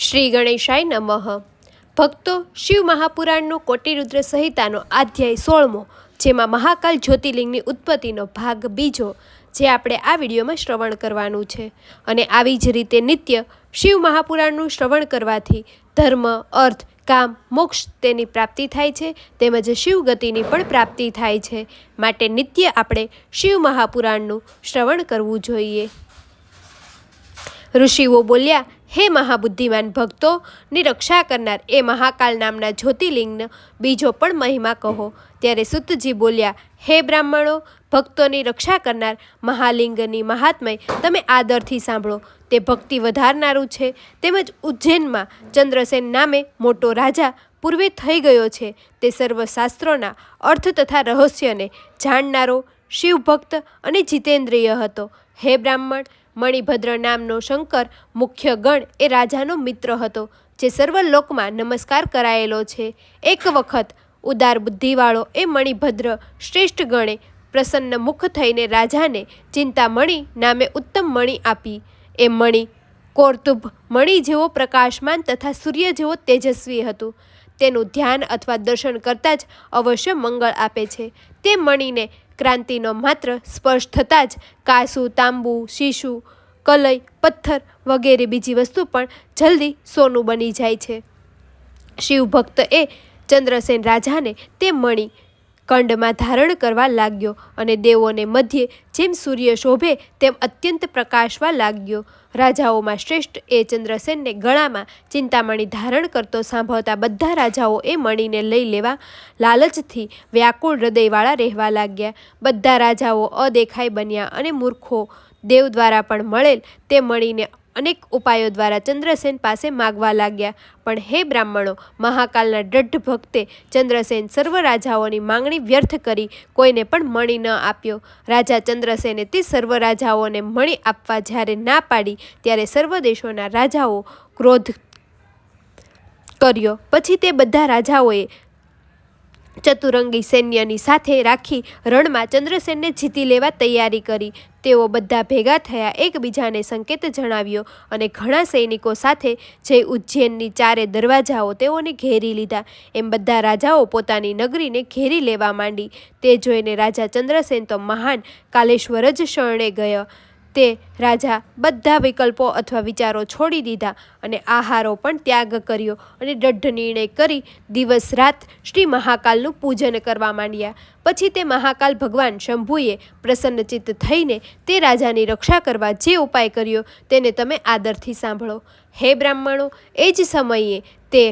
શ્રી ગણેશાય નમઃ. ભક્તો શિવ મહાપુરાણનો કોટિરુદ્ર સહિતાનો અધ્યાય સોળમો, જેમાં મહાકાલ જ્યોતિર્લિંગની ઉત્પત્તિનો ભાગ બીજો, જે આપણે આ વિડીયોમાં શ્રવણ કરવાનું છે. અને આવી જ રીતે નિત્ય શિવ મહાપુરાણનું શ્રવણ કરવાથી ધર્મ, અર્થ, કામ, મોક્ષ તેની પ્રાપ્તિ થાય છે, તેમજ શિવ ગતિની પણ પ્રાપ્તિ થાય છે. માટે નિત્ય આપણે શિવ મહાપુરાણનું શ્રવણ કરવું જોઈએ. ઋષિઓ બોલ્યા હે મહાબુદ્ધિમાન ભક્તોની રક્ષા કરનાર એ મહાકાલ નામના જ્યોતિર્લિંગનો બીજો પણ મહિમા કહો. ત્યારે સુતજી બોલ્યા, હે બ્રાહ્મણો, ભક્તોની રક્ષા કરનાર મહાલિંગની મહાત્મય, તમે આદરથી સાંભળો. તે ભક્તિ વધારનારું છે. તેમજ ઉજ્જૈનમાં ચંદ્રસેન નામે મોટો રાજા પૂર્વે થઈ ગયો છે. તે સર્વ શાસ્ત્રોના અર્થ તથા રહસ્યને જાણનારો શિવભક્ત અને જીતેન્દ્રિય હતો. હે બ્રાહ્મણ મણિભદ્ર નામનો શંકર મુખ્ય ગણ એ રાજાનો મિત્ર હતો, જે સર્વ લોકમાં નમસ્કાર કરાયેલો છે. એક વખત ઉદાર બુદ્ધિવાળો એ મણિભદ્ર શ્રેષ્ઠ ગણે પ્રસન્ન મુખ થઈને રાજાને ચિંતામણી નામે ઉત્તમ મણી આપી. એ મણી કોર્તુભ મણી જેવો પ્રકાશમાન તથા સૂર્ય જેવો તેજસ્વી હતું. તેનું ધ્યાન અથવા દર્શન કરતાં જ અવશ્ય મંગળ આપે છે. તે મણીને ક્રાંતિનો માત્ર સ્પર્શ થતાં જ કાસુ, તાંબુ, શીશુ, કલય, પથ્થર વગેરે બીજી વસ્તુ પણ જલ્દી સોનું બની જાય છે. શિવભક્ત એ ચંદ્રસેન રાજાને તે મણી કંડમાં ધારણ કરવા લાગ્યો અને દેવોને મધ્યે જેમ સૂર્ય શોભે તેમ અત્યંત પ્રકાશવા લાગ્યો. રાજાઓમાં શ્રેષ્ઠ એ ચંદ્રસેનને ગળામાં ચિંતામણી ધારણ કરતો સાંભળતા બધા રાજાઓ એ મણીને લઈ લેવા લાલચથી વ્યાકુળ હૃદયવાળા રહેવા લાગ્યા. બધા રાજાઓ અદેખાઈ બન્યા અને મૂર્ખો દેવ દ્વારા પણ મળેલ તે મણીને અનેક ઉપાયો દ્વારા ચંદ્રસેન પાસે માગવા લાગ્યા. પણ હે બ્રાહ્મણો, મહાકાલના દ્રઢ ભક્તે ચંદ્રસેન સર્વ રાજાઓની માંગણી વ્યર્થ કરી, કોઈને પણ મણી ન આપ્યો. રાજા ચંદ્રસેને તે સર્વ રાજાઓને મણી આપવા જ્યારે ના પાડી, ત્યારે સર્વ દેશોના રાજાઓ ક્રોધ કર્યો. પછી તે બધા રાજાઓએ ચતુરંગી સૈન્યની સાથે રાખી રણમાં ચંદ્રસેનને જીતી લેવા તૈયારી કરી. તેઓ બધા ભેગા થયા એકબીજાને સંકેત જણાવ્યો અને ઘણા સૈનિકો સાથે જે ઉજ્જૈનની ચારે દરવાજાઓ તેઓને ઘેરી લીધા. એમ બધા રાજાઓ પોતાની નગરીને ઘેરી લેવા માંડી. તે જોઈને રાજા ચંદ્રસેન તો મહાન, કાલેશ્વર જ શરણે ગયો. તે રાજા બધા વિકલ્પો અથવા વિચારો છોડી દીધા અને આહારો પણ ત્યાગ કર્યો અને દઢ નિર્ણય કરી દિવસ રાત શ્રી મહાકાલનું પૂજન કરવા માંડ્યા. પછી તે મહાકાલ ભગવાન શંભુએ પ્રસન્નચિત્ત થઈને તે રાજાની રક્ષા કરવા જે ઉપાય કર્યો તેને તમે આદરથી સાંભળો. હે બ્રાહ્મણો, એ જ સમયે તે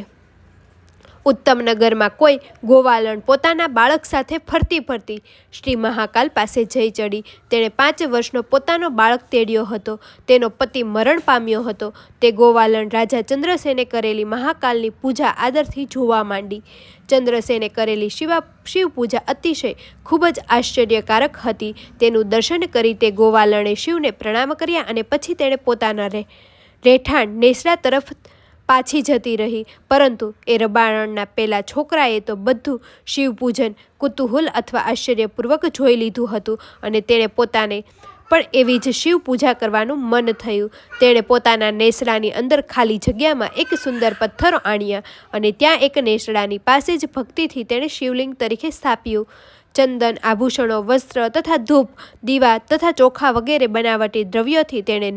ઉત્તમ નગરમાં કોઈ ગોવાલણ પોતાના બાળક સાથે ફરતી ફરતી શ્રી મહાકાલ પાસે જઈ ચડી. તેણે પાંચ વર્ષનો પોતાનો બાળક તેડ્યો હતો. તેનો પતિ મરણ પામ્યો હતો. તે ગોવાલણ રાજા ચંદ્રસેને કરેલી મહાકાલની પૂજા આદરથી જોવા માંડી. ચંદ્રસેને કરેલી શિવા શિવ પૂજા અતિશય ખૂબ જ આશ્ચર્યકારક હતી. તેનું દર્શન કરી તે ગોવાલણે શિવને પ્રણામ કર્યા અને પછી તેણે પોતાના રહેઠાણ નેસડા તરફ પાછી જતી રહી. પરંતુ એ રબાણના પેલા છોકરાએ તો બધું શિવપૂજન, કુતૂહલ અથવા આશ્ચર્યપૂર્વક જોઈ લીધું હતું અને તેણે પોતાને, પણ એવી જ શિવ પૂજા કરવાનું મન થયું. તેણે પોતાના નેસડાની અંદર ખાલી જગ્યામાં એક સુંદર પથ્થરો આણ્યા અને ત્યાં એક નેસડાની પાસે જ ભક્તિથી તેણે શિવલિંગ તરીકે સ્થાપ્યું. ચંદન, આભૂષણો, વસ્ત્ર તથા ધૂપ, દીવા તથા ચોખા વગેરે બનાવટી દ્રવ્યોથી તેણે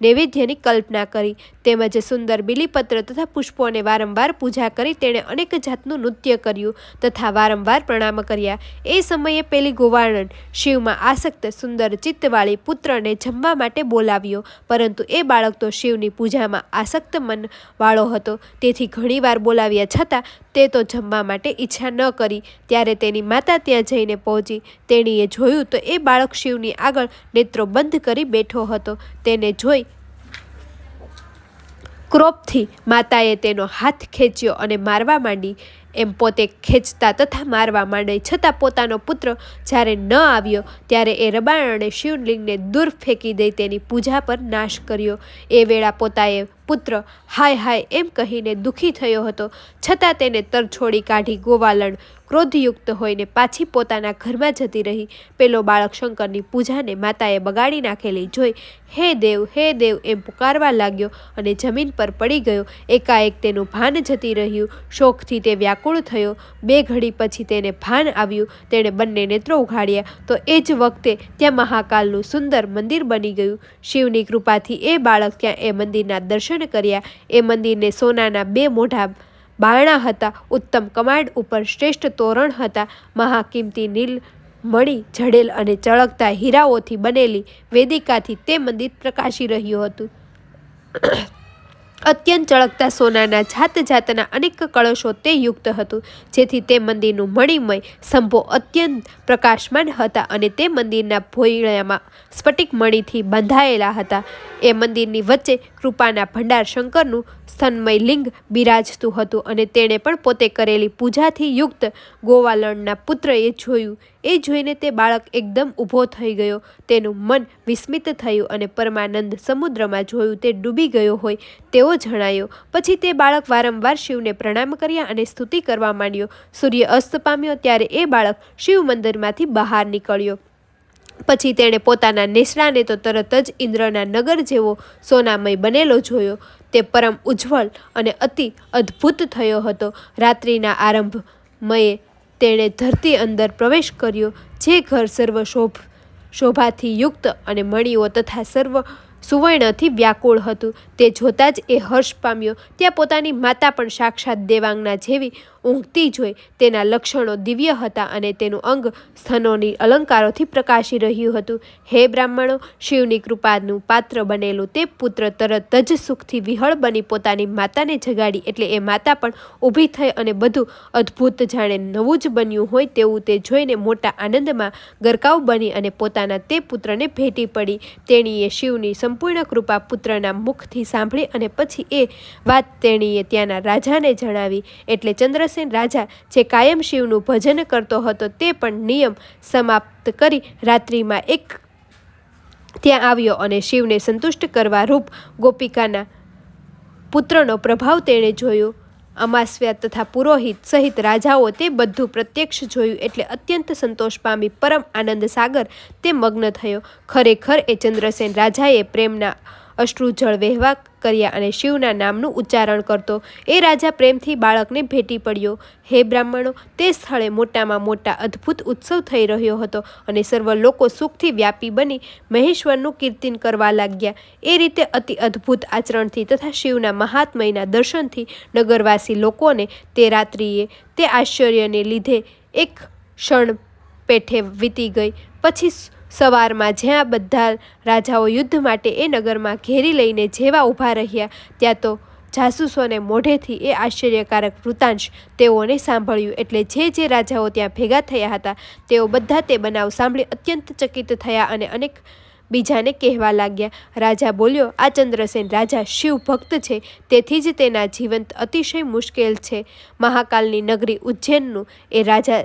નૈવેદ્યની કલ્પના કરી. તેમજ સુંદર બિલીપત્ર તથા પુષ્પોને વારંવાર પૂજા કરી તેણે અનેક જાતનું નૃત્ય કર્યું તથા વારંવાર પ્રણામ કર્યા. એ સમયે પેલી ગોવાળણ શિવમાં આસક્ત સુંદર ચિત્તવાળી પુત્રને જમવા માટે બોલાવ્યો, પરંતુ એ બાળક તો શિવની પૂજામાં આસક્ત મનવાળો હતો. તેથી ઘણીવાર બોલાવ્યા છતાં તે તો જમવા માટે ઈચ્છા ન કરી. ત્યારે તેની માતા ત્યાં જઈને પહોંચી. તેણીએ જોયું તો એ બાળક શિવની આગળ નેત્રો બંધ કરી બેઠો હતો. તેને જોઈ ક્રોપથી માતાએ તેનો હાથ ખેંચ્યો અને મારવા માંડી. એમ પોતે ખેંચતા તથા મારવા માંડે છતાં પોતાનો પુત્ર જ્યારે ન આવ્યો ત્યારે એ રબાણણે શિવલિંગને દૂર ફેંકી દઈ તેની પૂજા પર નાશ કર્યો. એ વેળા પોતાએ પુત્ર, હાય હાય એમ કહીને દુઃખી થયો હતો. છતાં તેને તરછોડી કાઢી ગોવાલણ ક્રોધયુક્ત હોઈને પાછી પોતાના ઘરમાં જતી રહી. પેલો બાળક શંકરની પૂજાને માતાએ બગાડી નાખેલી જોઈ, હે દેવ હે દેવ એમ પુકારવા લાગ્યો અને જમીન પર પડી ગયો. એકાએક તેનું ભાન જતી રહ્યું. શોખથી તે વ્યાકુળ થયો. બે ઘડી પછી તેને ભાન આવ્યું. તેણે બંને નેત્રો ઉઘાડ્યા. તો એ જ વખતે ત્યાં મહાકાલનું સુંદર મંદિર બની ગયું. શિવની કૃપાથી એ બાળક ત્યાં એ મંદિરના દર્શન કર્યા. એ મંદિરને સોનાના બે મોઢા બારણા હતા. ઉત્તમ કમાડ ઉપર શ્રેષ્ઠ તોરણ હતા. મહાકિંમતી નીલ, મણી, જડેલ અને ચળકતા હીરાઓથી બનેલી વેદિકાથી તે મંદિર પ્રકાશી રહ્યું હતું. અત્યંત ચળકતા સોનાના જાત જાતના અનેક કળશો તે યુક્ત હતું, જેથી તે મંદિરનું મણિમય સંભો અત્યંત પ્રકાશમાન હતા અને તે મંદિરના ભોયળામાં સ્ફટિક મણીથી બંધાયેલા હતા. એ મંદિરની વચ્ચે કૃપાના ભંડાર શંકરનું સ્તન્મય લિંગ બિરાજતું હતું અને તેણે પણ પોતે કરેલી પૂજાથી યુક્ત ગોવાલણના પુત્રએ જોયું એ જોઈને તે બાળક એકદમ ઊભો થઈ ગયો. તેનું મન વિસ્મિત થયું અને પરમાનંદ સમુદ્રમાં જોયું તે ડૂબી ગયો હોય તેવો જણાયો. પછી તે બાળક વારંવાર શિવને પ્રણામ કર્યા અને સ્તુતિ કરવા માંડ્યો. સૂર્ય અસ્ત પામ્યો ત્યારે એ બાળક શિવ મંદિરમાંથી બહાર નીકળ્યો. પછી તેણે પોતાના નેસડાને તો તરત જ ઇન્દ્રના નગર જેવો સોનામય બનેલો જોયો. તે પરમ ઉજ્જવળ અને અતિ અદ્ભુત થયો હતો. રાત્રિના આરંભમયે તેણે ધરતી અંદર પ્રવેશ કર્યો, જે ઘર સર્વ શોભ, શોભાથી યુક્ત અને મણીઓ તથા સર્વ સુવર્ણથી વ્યાકુળ હતું. તે જોતાં જ એ હર્ષ પામ્યો. ત્યાં પોતાની માતા પણ સાક્ષાત દેવાંગના જેવી ઊંઘતી જોઈ તેના લક્ષણો દિવ્ય હતા અને તેનું અંગ સ્થનોની અલંકારોથી પ્રકાશી રહ્યું હતું. હે બ્રાહ્મણો, શિવની કૃપાનું પાત્ર બનેલું તે પુત્ર તરત જ સુખથી વિહળ બની પોતાની માતાને જગાડી એટલે એ માતા પણ ઊભી થઈ અને બધું અદ્ભુત જાણે નવું જ બન્યું હોય તેવું તે જોઈને મોટા આનંદમાં ગરકાવ બની અને પોતાના તે પુત્રને ભેટી પડી. તેણીએ શિવની સંપૂર્ણ કૃપા પુત્રના મુખથી સાંભળી અને પછી એ વાત તેણીએ ત્યાંના રાજાને જણાવી. એટલે ચંદ્રસેન રાજા જે કાયમ શિવનું ભજન કરતો હતો તે પણ નિયમ સમાપ્ત કરી રાત્રિમાં એક ત્યાં આવ્યો અને શિવને સંતુષ્ટ કરવા રૂપ ગોપિકાના પુત્રનો પ્રભાવ તેણે જોયો. અમાસ્યા તથા પુરોહિત સહિત રાજાઓ તે બધું પ્રત્યક્ષ જોયું એટલે અત્યંત સંતોષ પામી પરમ આનંદ સાગર તે મગ્ન થયો. ખરેખર એ ચંદ્રસેન રાજાએ પ્રેમના અશ્રુજળ વહેવા કર્યા અને શિવના નામનું ઉચ્ચારણ કરતો. એ રાજા પ્રેમથી બાળકને ભેટી પડ્યો. હે બ્રાહ્મણો, તે સ્થળે મોટામાં મોટા અદ્ભુત ઉત્સવ થઈ રહ્યો હતો અને સર્વ લોકો સુખથી વ્યાપી બની મહેશ્વરનું કીર્તિન કરવા લાગ્યા. એ રીતે અતિ અદ્ભુત આચરણથી તથા શિવના મહાત્મયના દર્શનથી નગરવાસી લોકોને તે રાત્રિએ તે આશ્ચર્યને લીધે એક ક્ષણ પેઠે વીતી ગઈ. પછી સવારમાં જ્યાં બધા રાજાઓ યુદ્ધ માટે એ નગરમાં ઘેરી લઈને જેવા ઊભા રહ્યા, ત્યાં તો જાસૂસોને મોઢેથી એ આશ્ચર્યકારક વૃતાંશ તેઓને સાંભળ્યું. એટલે જે જે રાજાઓ ત્યાં ભેગા થયા હતા, તેઓ બધા તે બનાવ સાંભળી અત્યંત ચકિત થયા અને અનેક બીજાને કહેવા લાગ્યા. રાજા બોલ્યો, આ ચંદ્રસેન રાજા શિવ ભક્ત છે, તેથી જ તેના જીવંત અતિશય મુશ્કેલ છે. મહાકાલની નગરી ઉજ્જૈનનું એ રાજા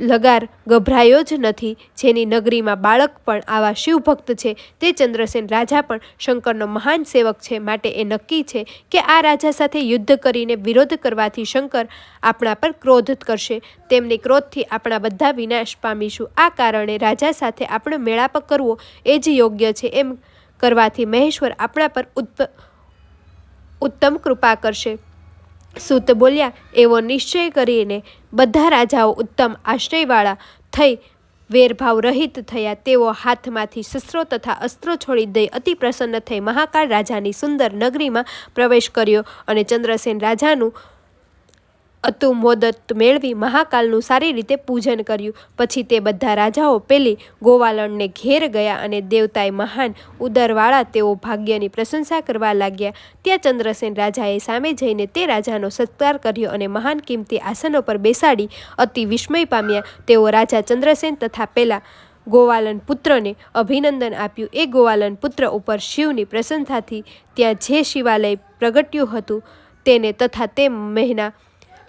લગાર ગભરાયો જ નથી. જેની નગરીમાં બાળક પણ આવા શિવભક્ત છે. તે ચંદ્રસેન રાજા પણ શંકરનો મહાન સેવક છે માટે એ નક્કી છે કે આ રાજા સાથે યુદ્ધ કરીને વિરોધ કરવાથી શંકર આપણા પર ક્રોધ કરશે. તેમની ક્રોધથી આપણા બધા વિનાશ પામીશું. આ કારણે રાજા સાથે આપણે મેળાપ કરવો એ જ યોગ્ય છે. એમ કરવાથી મહેશ્વર આપણા પર ઉત્પ, ઉત્તમ કૃપા કરશે. સૂત બોલ્યા, એવો નિશ્ચય કરીને બધા રાજાઓ ઉત્તમ આશ્રયવાળા થઈ વેરભાવ રહિત થયા. તેઓ હાથમાંથી શસ્ત્રો તથા અસ્ત્રો છોડી દઈ અતિ પ્રસન્ન થઈ મહાકાળ રાજાની સુંદર નગરીમાં પ્રવેશ કર્યો અને ચંદ્રસેન રાજાનું અતુ મોદત મેળવી મહાકાલનું સારી રીતે પૂજન કર્યું. પછી તે બધા રાજાઓ પેલી ગોવાલણને ઘેર ગયા અને દેવતાએ મહાન ઉદરવાળા તેઓ ભાગ્યની પ્રશંસા કરવા લાગ્યા. ત્યાં ચંદ્રસેન રાજાએ સામે જઈને તે રાજાનો સત્કાર કર્યો અને મહાન કિંમતી આસનો પર બેસાડી અતિ વિસ્મય પામ્યા. તેઓ રાજા ચંદ્રસેન તથા પેલા ગોવાલન પુત્રને અભિનંદન આપ્યું. એ ગોવાલન પુત્ર ઉપર શિવની પ્રશંસાથી ત્યાં જે શિવાલય પ્રગટ્યું હતું તેને તથા તે મહેના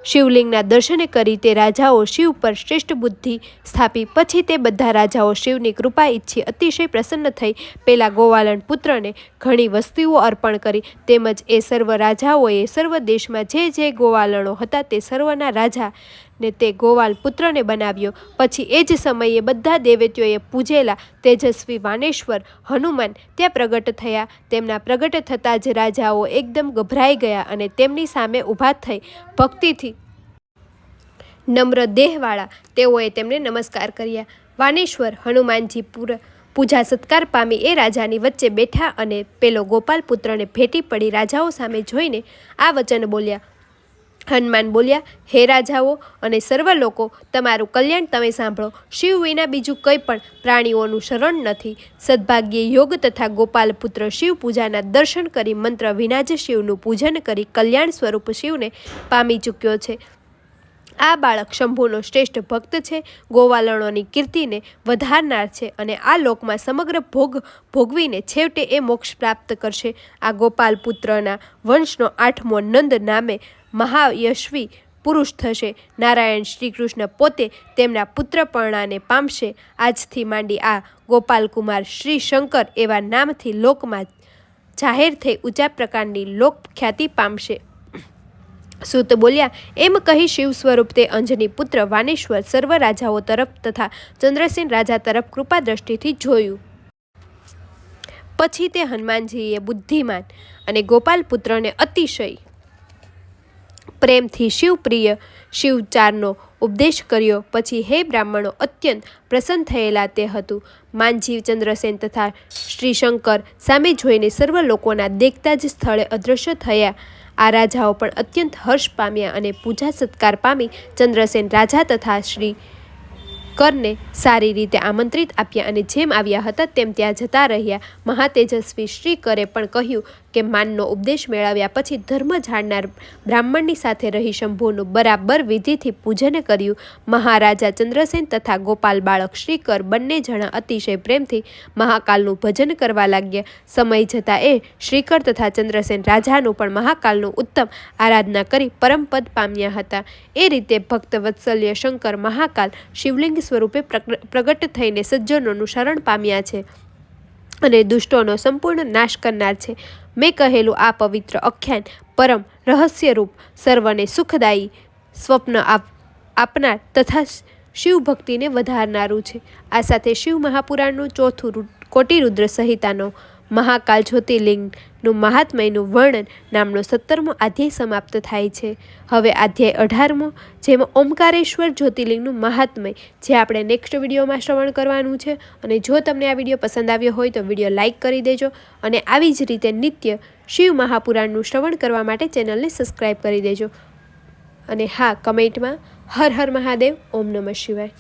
શિવલિંગના દર્શન કરી તે રાજાઓ શિવ પર શ્રેષ્ઠ બુદ્ધિ સ્થાપી. પછી તે બધા રાજાઓ શિવની કૃપા ઈચ્છી અતિશય પ્રસન્ન થઈ પેલા ગોવાલન પુત્રને ઘણી વસ્તુઓ અર્પણ કરી. તેમજ એ સર્વ રાજાઓએ સર્વ દેશમાં જે જે ગોવાલણો હતા તે સર્વના રાજા ને તે ગોવાલ પુત્રને બનાવ્યો. પછી એ જ સમયે બધા દેવતીઓએ પૂજેલા તેજસ્વી વાનેશ્વર, હનુમાન ત્યાં પ્રગટ થયા. તેમના પ્રગટ થતાં જ રાજાઓ એકદમ ગભરાઈ ગયા અને તેમની સામે ઊભા થઈ ભક્તિથી નમ્ર દેહવાળા તેઓએ તેમને નમસ્કાર કર્યા. વાનેશ્વર, હનુમાનજી પૂર, પૂજા સત્કાર પામી એ રાજાની વચ્ચે બેઠા અને પેલો ગોપાલ પુત્રને ભેટી પડી રાજાઓ સામે જોઈને આ વચન બોલ્યા હનુમાન બોલ્યા, હે રાજાઓ અને સર્વ લોકો, તમારું કલ્યાણ તમે સાંભળો. શિવ વિના બીજું કંઈ પણ પ્રાણીઓનું શરણ નથી. સદભાગ્યે યોગ તથા ગોપાલ પુત્ર શિવ પૂજાના દર્શન કરી મંત્ર વિના જ શિવનું પૂજન કરી કલ્યાણ સ્વરૂપ શિવને પામી ચૂક્યો છે. આ બાળક શંભુનો શ્રેષ્ઠ ભક્ત છે. ગોવાલણોની કીર્તિને વધારનાર છે અને આ લોકમાં સમગ્ર ભોગ ભોગવીને છેવટે એ મોક્ષ પ્રાપ્ત કરશે. આ ગોપાલ પુત્રના વંશનો આઠમો નંદ નામે મહાયશવી પુરુષ થશે. નારાયણ શ્રી કૃષ્ણ પોતે તેમના પુત્રપર્ણાને પામશે. આજથી માંડી આ ગોપાલકુમાર શ્રી શંકર એવા નામથી લોકમાં જાહેર થઈ ઊંચા પ્રકારની લોકખ્યાતિ પામશે. સૂત બોલ્યા, એમ કહી શિવ સ્વરૂપ તે અંજની પુત્ર વાનેશ્વર સર્વ રાજાઓ તરફ તથા ચંદ્રસેન રાજા તરફ કૃપા દ્રષ્ટિથી જોયું. પછી તે હનુમાનજીએ બુદ્ધિમાન અને ગોપાલ પુત્રને અતિશય પ્રેમથી શિવપ્રિય શિવચારનો ઉપદેશ કર્યો. પછી હે બ્રાહ્મણો, અત્યંત પ્રસન્ન થયેલા તે હતું. માનજીવ ચંદ્રસેન તથા શ્રી શંકર સામે જોઈને સર્વ લોકોના દેખતા જ સ્થળે અદૃશ્ય થયા. આ રાજાઓ પણ અત્યંત હર્ષ પામ્યા અને પૂજા સત્કાર પામી ચંદ્રસેન રાજા તથા શ્રી કરને સારી રીતે આમંત્રિત આપ્યા અને જેમ આવ્યા હતા તેમ ત્યાં જતા રહ્યા. મહાતેજસ્વી શ્રી કરે પણ કહ્યું કે માનનો ઉપદેશ મેળવ્યા પછી ધર્મ જાણનાર બ્રાહ્મણની સાથે રહી શંભુનું બરાબર વિધિથી પૂજન કર્યું. મહારાજા ચંદ્રસેન તથા ગોપાલ બાળક શ્રીકર બંને જણા અતિશય પ્રેમથી મહાકાલનું ભજન કરવા લાગ્યા. સમય જતાં એ શ્રીકર તથા ચંદ્રસેન રાજાનું પણ મહાકાલનું ઉત્તમ આરાધના કરી પરમપદ પામ્યા હતા. એ રીતે ભક્ત વત્સલ્ય શંકર મહાકાલ શિવલિંગ સ્વરૂપે પ્રગ- પ્રગટ થઈને સજ્જનોનું શરણ પામ્યા છે અને દુષ્ટોનો સંપૂર્ણ નાશ કરનાર છે. મેં કહેલું આ પવિત્ર આખ્યાન પરમ રહસ્યરૂપ, સર્વને સુખદાયી સ્વપ્ન આપ, આપનાર તથા શિવભક્તિને વધારનારું છે. આ સાથે શિવ મહાપુરાણનું ચોથું કોટિરુદ્ર સંહિતાનો મહાકાલ જ્યોતિર્લિંગનું મહાત્મયનું વર્ણન નામનો સત્તરમો અધ્યાય સમાપ્ત થાય છે. હવે અધ્યાય અઢારમો, જેમાં ઓમકારેશ્વર જ્યોતિર્લિંગનું મહાત્મય, જે આપણે નેક્સ્ટ વિડીયોમાં શ્રવણ કરવાનું છે. અને જો તમને આ વીડિયો પસંદ આવ્યો હોય તો વીડિયો લાઇક કરી દેજો અને આવી જ રીતે નિત્ય શિવ મહાપુરાણનું શ્રવણ કરવા માટે ચેનલને સબસ્ક્રાઈબ કરી દેજો. અને હા, કમેન્ટમાં હર હર મહાદેવ, ઓમ નમઃ શિવાય.